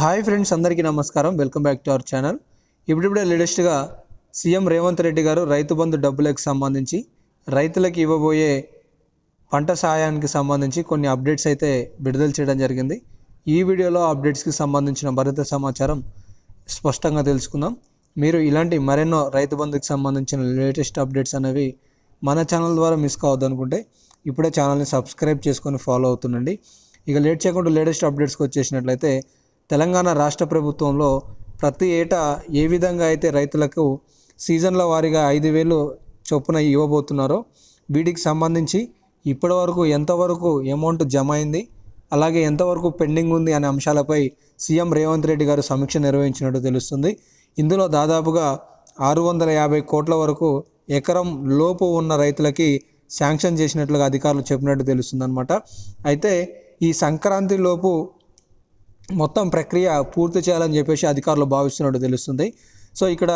Hi friends అందరికీ నమస్కారం. Welcome back to our channel. ఇప్పుడిప్పుడే లేటెస్ట్గా సీఎం రేవంత్ రెడ్డి గారు రైతు బంధు డబ్బులకు సంబంధించి రైతులకు ఇవ్వబోయే పంట సహాయానికి సంబంధించి కొన్ని అప్డేట్స్ అయితే విడుదల చేయడం జరిగింది. ఈ వీడియోలో అప్డేట్స్కి సంబంధించిన మరింత సమాచారం స్పష్టంగా తెలుసుకుందాం. మీరు ఇలాంటి మరెన్నో రైతు బంధుకి సంబంధించిన లేటెస్ట్ అప్డేట్స్ అనేవి మన ఛానల్ ద్వారా మిస్ కావద్దు అనుకుంటే ఇప్పుడే ఛానల్ని సబ్స్క్రైబ్ చేసుకొని ఫాలో అవుతుండండి. ఇక లేట్ చేయకుండా లేటెస్ట్ అప్డేట్స్కి వచ్చేసినట్లయితే తెలంగాణ రాష్ట్ర ప్రభుత్వంలో ప్రతి ఏటా ఏ విధంగా అయితే రైతులకు సీజన్ల వారీగా ఐదు వేలు చొప్పున ఇవ్వబోతున్నారో వీటికి సంబంధించి ఇప్పటివరకు ఎంతవరకు అమౌంట్ జమ అయింది అలాగే ఎంతవరకు పెండింగ్ ఉంది అనే అంశాలపై సీఎం రేవంత్ రెడ్డి గారు సమీక్ష నిర్వహించినట్టు తెలుస్తుంది. ఇందులో దాదాపుగా ఆరు వందల యాభై కోట్ల వరకు ఎకరం లోపు ఉన్న రైతులకి శాంక్షన్ చేసినట్లుగా అధికారులు చెప్పినట్టు తెలుస్తుంది అనమాట అయితే ఈ సంక్రాంతి లోపు మొత్తం ప్రక్రియ పూర్తి చేయాలని చెప్పేసి అధికారులు భావిస్తున్నట్టు తెలుస్తుంది. సో ఇక్కడ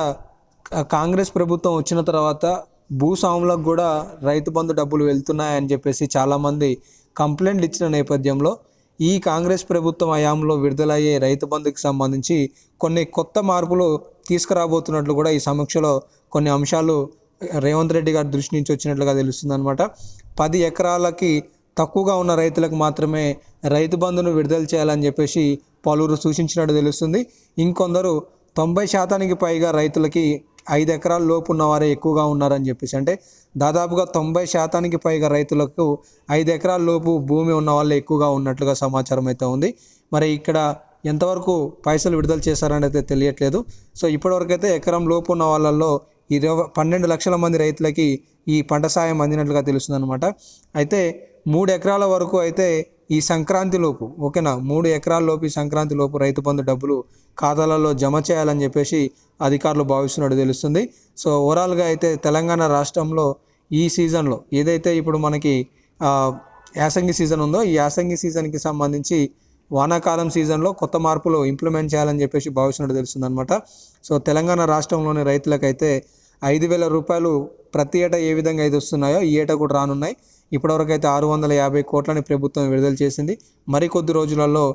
కాంగ్రెస్ ప్రభుత్వం వచ్చిన తర్వాత భూస్వాములకు కూడా రైతు బంధు డబ్బులు వెళ్తున్నాయని చెప్పేసి చాలామంది కంప్లైంట్లు ఇచ్చిన నేపథ్యంలో ఈ కాంగ్రెస్ ప్రభుత్వం హయాంలో విడుదలయ్యే రైతు బంధుకి సంబంధించి కొన్ని కొత్త మార్పులు తీసుకురాబోతున్నట్లు కూడా ఈ సమీక్షలో కొన్ని అంశాలు రేవంత్ రెడ్డి గారి దృష్టి నుంచి వచ్చినట్లుగా తెలుస్తుంది అనమాట పది ఎకరాలకి తక్కువగా ఉన్న రైతులకు మాత్రమే రైతు బంధును విడుదల చేయాలని చెప్పేసి పలువురు సూచించినట్టు తెలుస్తుంది. ఇంకొందరు తొంభై శాతానికి పైగా రైతులకి ఐదు ఎకరాల లోపు ఉన్నవారే ఎక్కువగా ఉన్నారని చెప్పేసి అంటే దాదాపుగా తొంభై శాతానికి పైగా రైతులకు ఐదు ఎకరాల లోపు భూమి ఉన్న వాళ్ళు ఎక్కువగా ఉన్నట్లుగా సమాచారం అయితే ఉంది. మరి ఇక్కడ ఎంతవరకు పైసలు విడుదల చేశారని అయితే తెలియట్లేదు. సో ఇప్పటివరకు అయితే ఎకరం లోపు ఉన్న వాళ్ళల్లో ఇరవై పన్నెండు లక్షల మంది రైతులకి ఈ పంట సాయం అందినట్లుగా తెలుస్తుంది అనమాట అయితే మూడు ఎకరాల వరకు అయితే ఈ సంక్రాంతి లోపు ఓకేనా? మూడు ఎకరాల లోపు ఈ సంక్రాంతి లోపు రైతు బంధు డబ్బులు ఖాతాలలో జమ చేయాలని చెప్పేసి అధికారులు భావిస్తున్నట్టు తెలుస్తుంది. సో ఓవరాల్గా అయితే తెలంగాణ రాష్ట్రంలో ఈ సీజన్లో ఏదైతే ఇప్పుడు మనకి యాసంగి సీజన్ ఉందో ఈ యాసంగి సీజన్కి సంబంధించి వానాకాలం సీజన్లో కొత్త మార్పులు ఇంప్లిమెంట్ చేయాలని చెప్పేసి భావిస్తున్నట్టు తెలుస్తుంది అనమాట సో తెలంగాణ రాష్ట్రంలోని రైతులకైతే ఐదు వేల రూపాయలు ప్రతి ఏటా ఏ విధంగా అయితే వస్తున్నాయో ఈ ఏటా కూడా రానున్నాయి. ఇప్పటివరకు అయితే ఆరు వందల యాభై కోట్లని ప్రభుత్వం విడుదల చేసింది. మరికొద్ది రోజులలో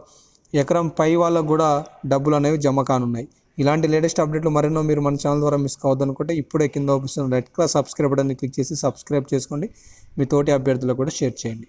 ఎకరం పై వాళ్ళకు కూడా డబ్బులు అనేవి జమ కానున్నాయి. ఇలాంటి లేటెస్ట్ అప్డేట్లు మరెన్నో మీరు మన ఛానల్ ద్వారా మిస్ కావద్దనుకుంటే ఇప్పుడే కింద చూపిస్తున్న రెడ్ కలర్ సబ్స్క్రైబ్ బటన్ని క్లిక్ చేసి సబ్స్క్రైబ్ చేసుకోండి. మీ తోటి అభ్యర్థులకు కూడా షేర్ చేయండి.